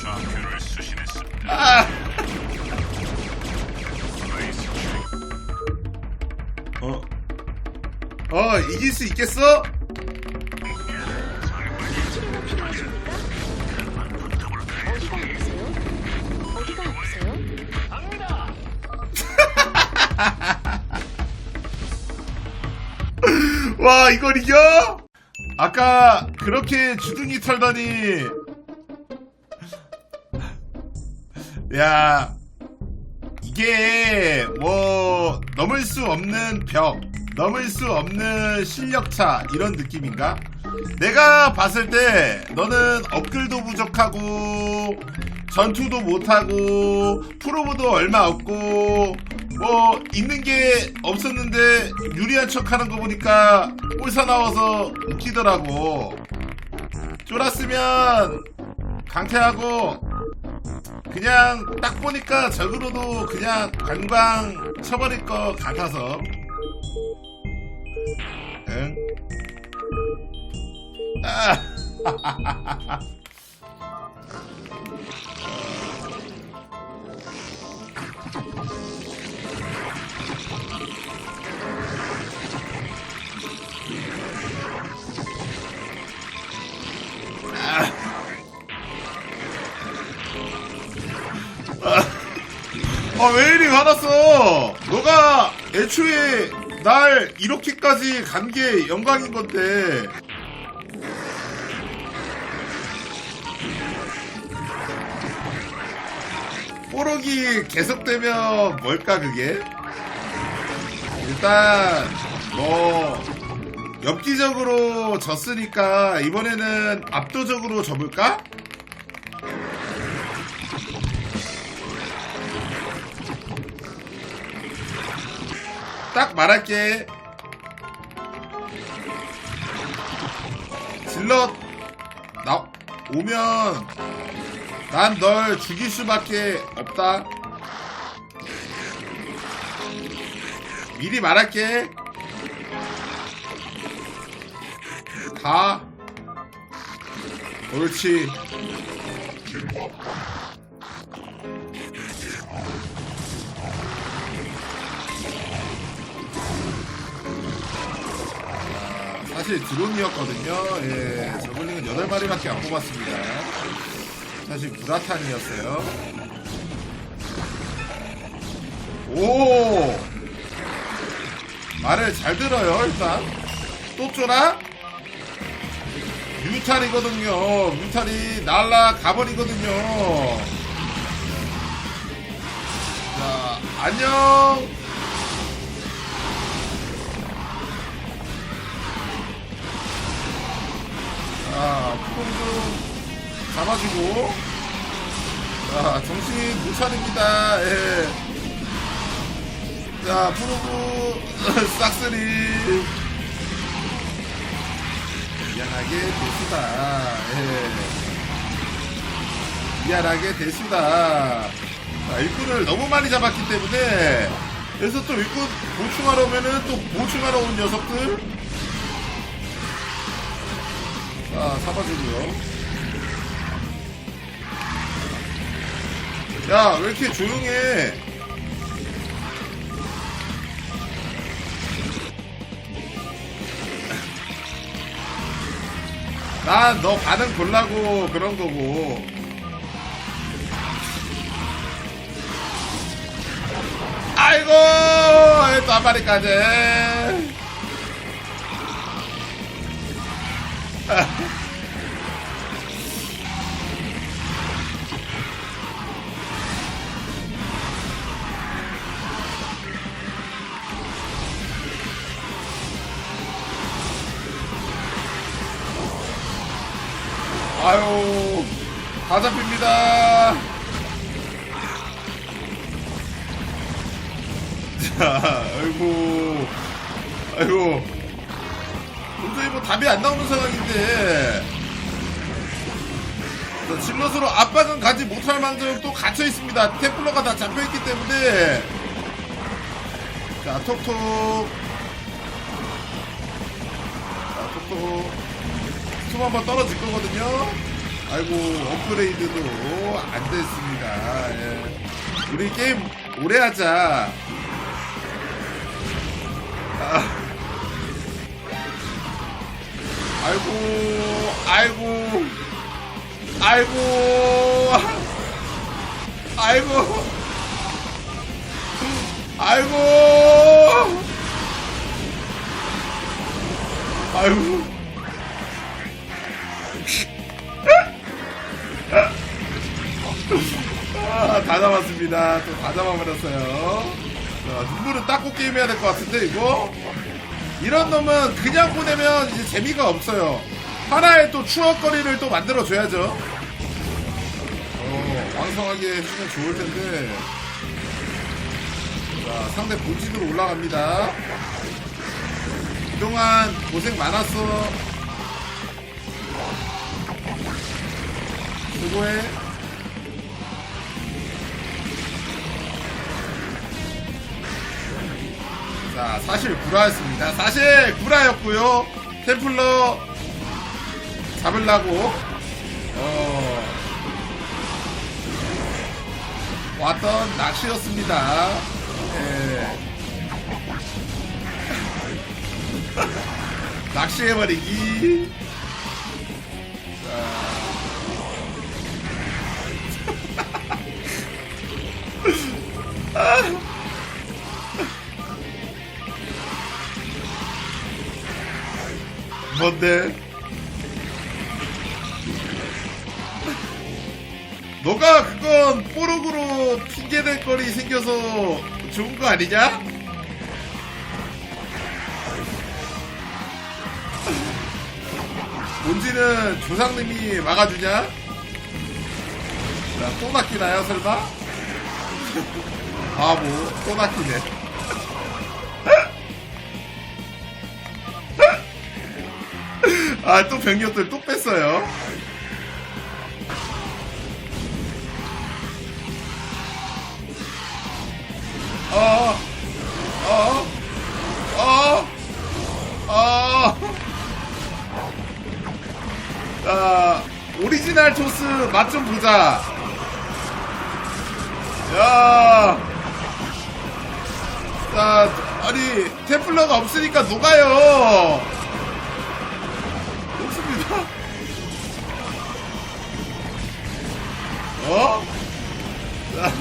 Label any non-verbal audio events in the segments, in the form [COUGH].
좌표를 수신했습니다. 아! 레이스 어? 어, 이길 수 있겠어? 어디가 아프세요? 어디가 아프세요? 와, 이걸 이겨? 아까 그렇게 주둥이 털더니. 야, 이게 뭐, 넘을 수 없는 벽, 넘을 수 없는 실력차, 이런 느낌인가? 내가 봤을 때, 너는 업글도 부족하고, 전투도 못하고, 프로브도 얼마 없고, 뭐, 있는 게 없었는데, 유리한 척 하는 거 보니까, 꼴사 나와서 웃기더라고. 쫄았으면, 강퇴하고, 그냥 딱 보니까 적으로도 그냥 관광 쳐버릴 것 같아서. 응? 아. [LAUGHS] 아, 왜 이리 화났어? 너가 애초에 날 이렇게까지 간 게 영광인 건데. 뽀록이 계속되면 뭘까, 그게? 일단, 뭐, 엽기적으로 졌으니까 이번에는 압도적으로 접을까? 딱 말할게. 질럿 나 오면 난 널 죽일 수밖에 없다. 미리 말할게. 가. 옳지. 사실 드론이었거든요. 예, 저글링은 8마리밖에 안 뽑았습니다. 사실 구라탄이었어요. 오! 말을 잘 들어요, 일단. 또 쫄아? 뮤탈이거든요. 뮤탈이 날라 가버리거든요. 자, 안녕! 자, 푸동좀 잡아주고. 자, 정신 못 차립니다. 예. 자, 프로브 [LAUGHS] 싹쓸이. 미안하게 됐수다. 예. 미안하게 됐수다. 자, 일꾼을 너무 많이 잡았기 때문에, 그래서 또 일꾼 보충하러 오면은 또 보충하러 온 녀석들, 자, 잡아주고요. 야, 왜 이렇게 조용해? [LAUGHS] 난 너 반응 보려고 그런 거고. 아이고, 또 한 마리까지. 아유, 다 잡힙니다. 자, 아이고, 아이고. 도저히 뭐 답이 안 나오는 상황인데. 자, 질럿으로 압박은 가지 못할 만큼 또 갇혀 있습니다. 템플러가 다 잡혀 있기 때문에. 자, 톡톡. 자, 톡톡. 숨 한번 떨어질 거거든요. 아이고 업그레이드도 안 됐습니다. 예. 우리 게임 오래 하자. 아. 아이고 아이고 아이고 아이고 아이고 아이고 아, 다 잡았습니다. 또 다 잡아버렸어요. 자, 눈물은 닦고 게임해야 될 것 같은데, 이거? 이런 놈은 그냥 보내면 이제 재미가 없어요. 하나의 또 추억거리를 또 만들어줘야죠. 어, 왕성하게 해주면 좋을 텐데. 자, 상대 본진으로 올라갑니다. 그동안 고생 많았어. 수고해. 자, 사실 구라였습니다. 사실 구라였고요. 템플러 잡으려고 어, 왔던 낚시였습니다. 예. [LAUGHS] 낚시해버리기. 뭔데? 너가 그건 뽀록으로 핑계댈 거리 생겨서 좋은 거 아니냐? 본지는 조상님이 막아주냐? 자, 또 낚이나요, 설마? 바보, 또 낚이네. 아, 또 병력들 또 뺐어요. 어, 어, 어, 어. 자, 오리지널 토스 맛 좀 보자. 야. 자, 아니, 템플러가 없으니까 녹아요. 없습니다. 어? 자.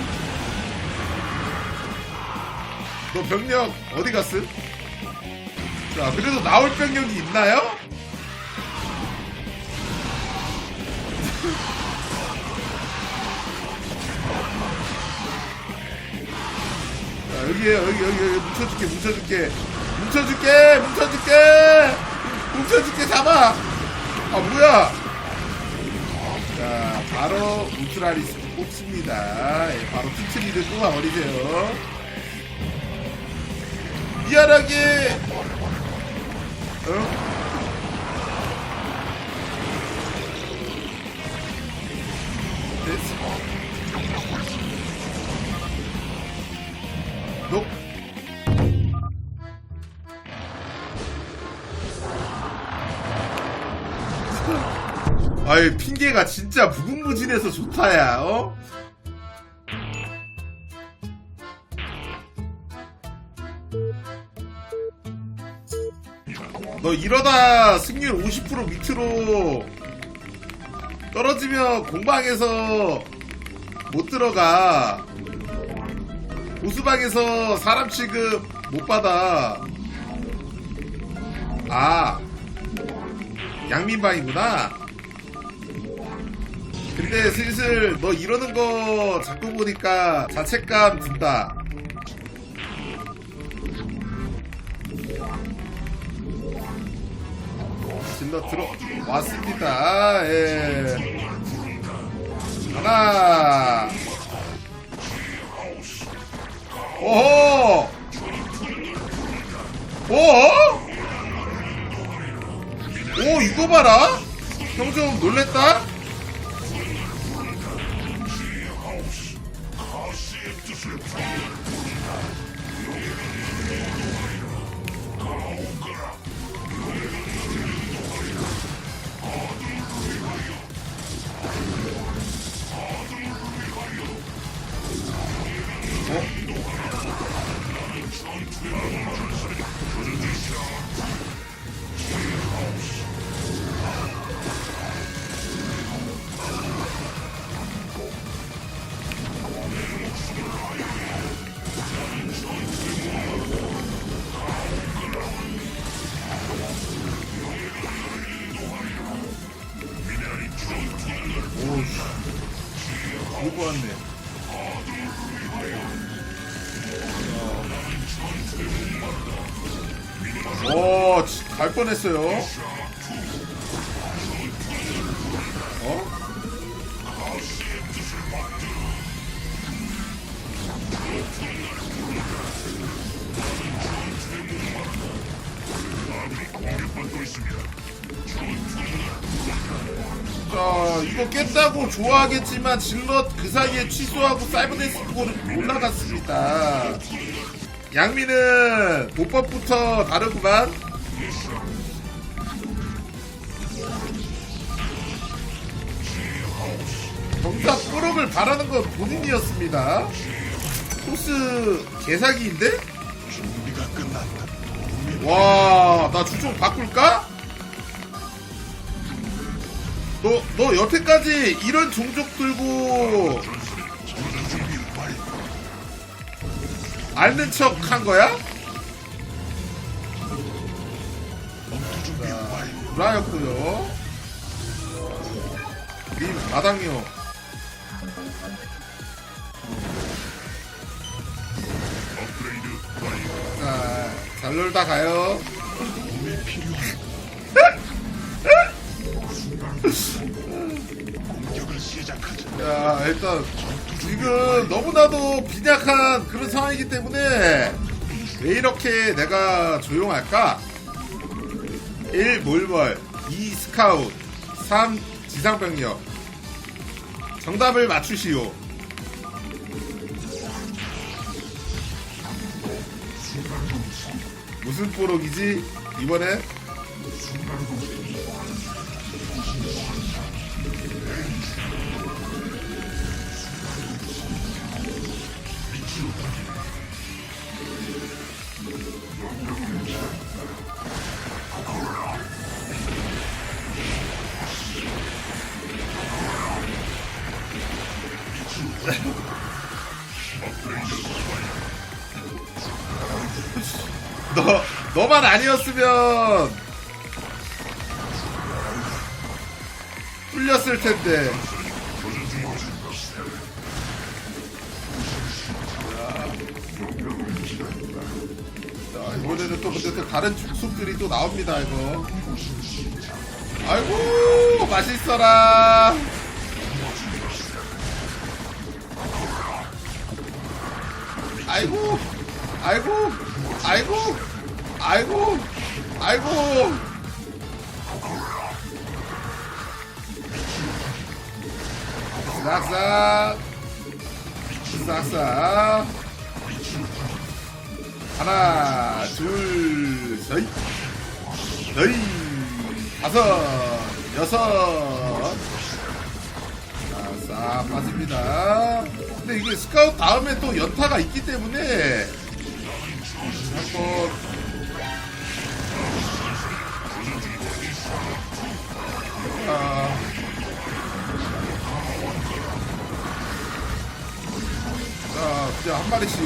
너 병력 어디 갔음? 자, 그래도 나올 병력이 있나요? 여기에요, 여기, 여기, 여기, 뭉쳐줄게, 뭉쳐줄게. 뭉쳐줄게, 뭉쳐줄게! 뭉쳐줄게, 잡아! 아, 뭐야! 자, 바로 우트라리스 뽑습니다. 예, 바로 피트리를 뽑아버리세요. 미안하게, 어? 됐어. 녹. [LAUGHS] 아이 핑계가 진짜 무궁무진해서 좋다야 어? 너 이러다 승률 50% 밑으로 떨어지면 공방에서 못 들어가 보수방에서 사람 취급 못 받아. 아, 양민방이구나. 근데 슬슬 너 이러는 거 자꾸 보니까 자책감 든다. 질러 들어 왔습니다. 예. 하나. 오호! 오! 오, 이거 봐라! 형 좀 놀랬다? 뻔했어요. 어? 자, 이거 깼다고 좋아하겠지만 질럿 그 사이에 취소하고 사이버데스크로 올라갔습니다. 양미는 보법부터 다르구만. 정작 뿌럭을 바라는 건 본인이었습니다. 토스 개사기인데? 준비가 끝났다. 와, 나 주종 바꿀까? 너, 너 여태까지 이런 종족 들고. 앓는 척 한 거야? 브라였고요 님 마당이요. 자, 잘 놀다 가요. 자, 일단 지금 너무나도 빈약한 그런 상황이기 때문에 왜 이렇게 내가 조용할까? 1. 몰벌 2. 스카웃 3. 지상병력 정답을 맞추시오 무슨 뽀록이지? 이번엔 너 너만 아니었으면 뚫렸을 텐데. 자, 이번에는 또 근데 또 다른 축속들이 또 나옵니다 이거. 아이고 맛있어라. 아이고, 아이고, 아이고, 아이고, 아이고. 싹싹, 싹싹. 하나, 둘, 셋, 넷, 다섯, 여섯. 자, 싹 빠집니다. 근데 이게 스카우트 다음에 또 연타가 있기 때문에 한번 아, 자, 그냥 한 마리씩.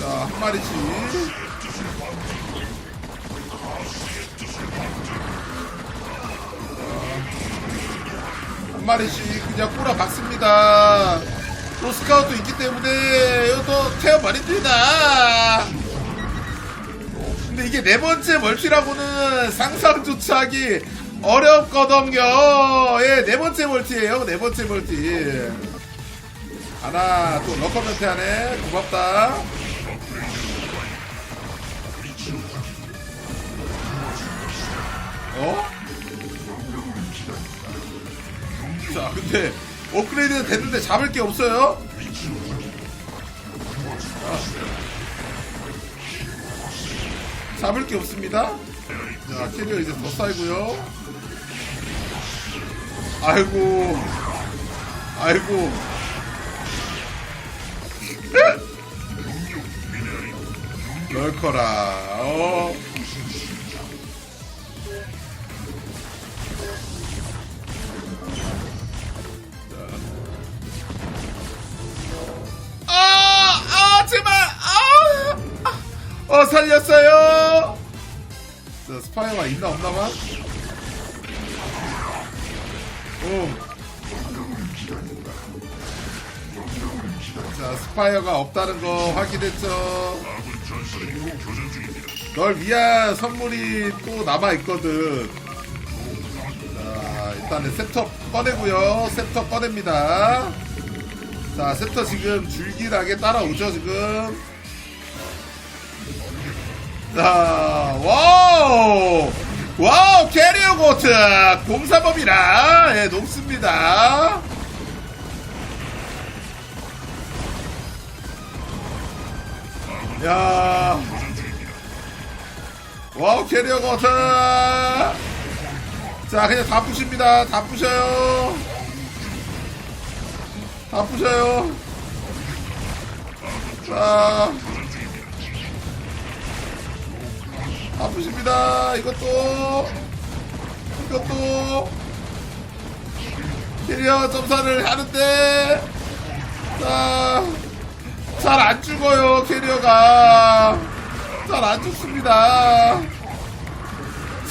자, 한 마리씩. 마리씩 그냥 꼬라 박습니다. 또 스카우트 있기 때문에 이것도 태워 버립니다. 근데 이게 네 번째 멀티라고는 상상조차 하기 어렵거든요. 예, 네 번째 멀티예요. 네 번째 멀티. 하나 또 러커멘트 하네. 고맙다. 어? 자, 근데 업그레이드 됐는데 잡을 게 없어요? 자, 잡을 게 없습니다. 자, 캐리어 이제 더 쌓이고요. 아이고, 아이고. 널커라, 어. 어, 살렸어요. 자, 스파이어가 있나 없나만? 응. 자 스파이어가 없다는 거 확인했죠. 널 위한 선물이 또 남아있거든 자 일단은 셉터 꺼내고요 셉터 꺼냅니다 자 셉터 지금 줄길하게 따라오죠 지금 자 와우! 와우 캐리어 고트! 공사범이라. 예 높습니다. 야. 와우 캐리어 고트! 자 그냥 다 부십니다. 다 부셔요. 다 부셔요. 자 아프십니다. 이것도 이것도 캐리어 점사를 하는데 자잘 안 죽어요 캐리어가 잘 안 죽습니다.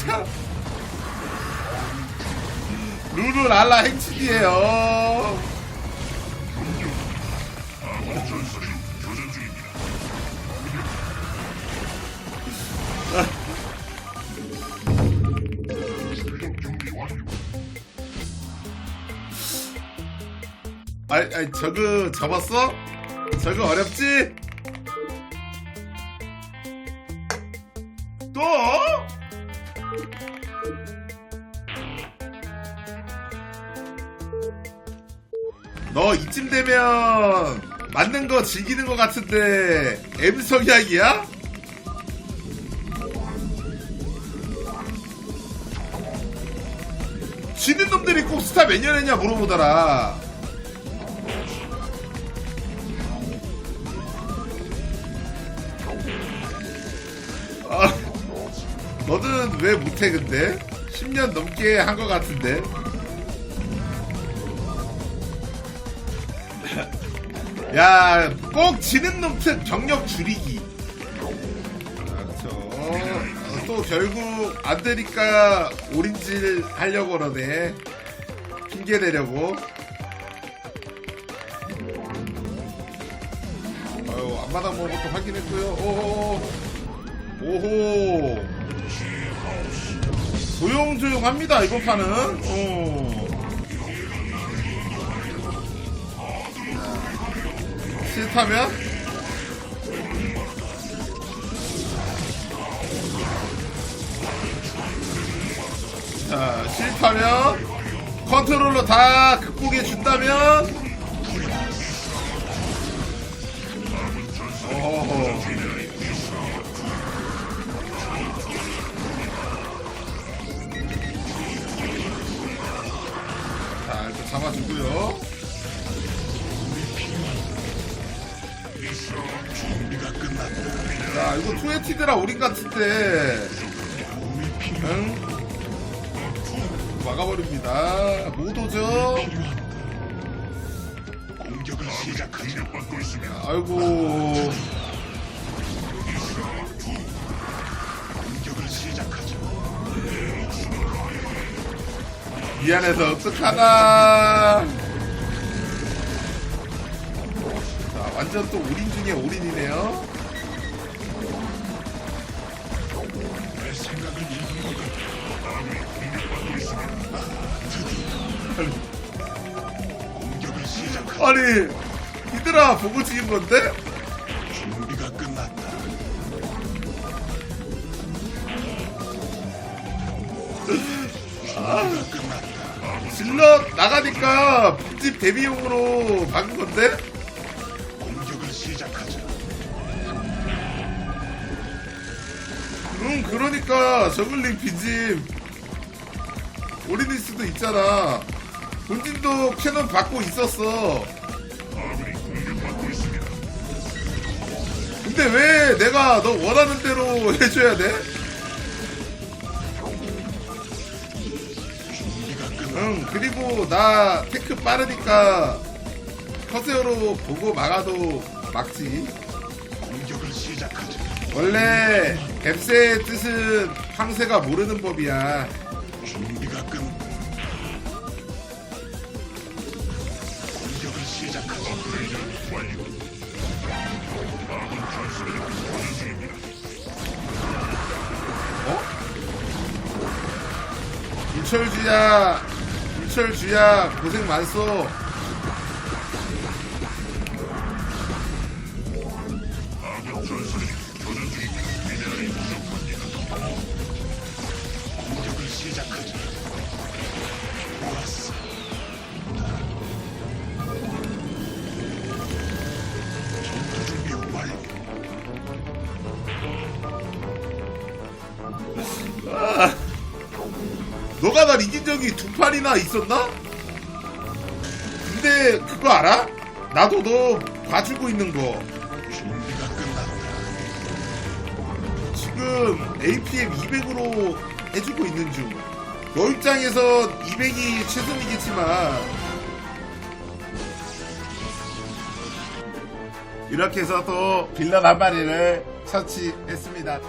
자, 루루 랄라 행치기예요. 아이, 아이, 저그 접었어? 저그 어렵지? 또? 너 이쯤 되면 맞는 거 즐기는 거 같은데 M 성향이야? 지는 놈들이 꼭 스타 몇년 했냐 물어보더라. 왜 못해 근데? 10년 넘게 한 것 같은데? [LAUGHS] 야, 꼭 지는 놈특 경력 줄이기. 그렇죠. 어, 또 결국 안 되니까 오린질 하려고 그러네. 핑계 대려고. 아유, 앞마당 먹은 것도 확인했고요. 오호. 오호. 조용조용합니다, 이번 판은. 어. 싫다면? 자, 싫다면? 컨트롤러 다 극복해 준다면? 투에티드라 우린 같은데. 응? 막아버립니다. 못 오죠? 공격을 시작하지 받고 있습니다. 아이고. 공격을 시작하죠. 미안해서 어떡하나. 자, 완전 또 올인 중에 올인이네요. 아. 아니, 이들아, 보고 지은 건데? 준비가 끝났다. 준비가 끝났다. 질러 나가니까 집 데뷔용으로 박은 건데? 응, 그러니까 저글링 올인일 수도 있잖아. 본진도 캐논 받고 있었어. 근데 왜 내가 너 원하는 대로 [LAUGHS] 해줘야 돼? 응, 그리고 나 테크 빠르니까 커세어로 보고 막아도 막지. 원래 앱세의 뜻은 황새가 모르는 법이야. 준비가 끝. 공격을 시작하고 업그레이드 완료. 마군 전술을 보는 중입니다. 어? 이철주야, 이철주야, 고생 많소. 너가 날 이긴 적이 두 판이나 있었나? 근데 그거 알아? 나도 너 봐주고 있는 거 준비가 끝났다. 지금 APM 200으로 해주고 있는 중. 너 입장에서 200이 최선이겠지만 이렇게 해서 또 빌런 한 마리를 처치했습니다.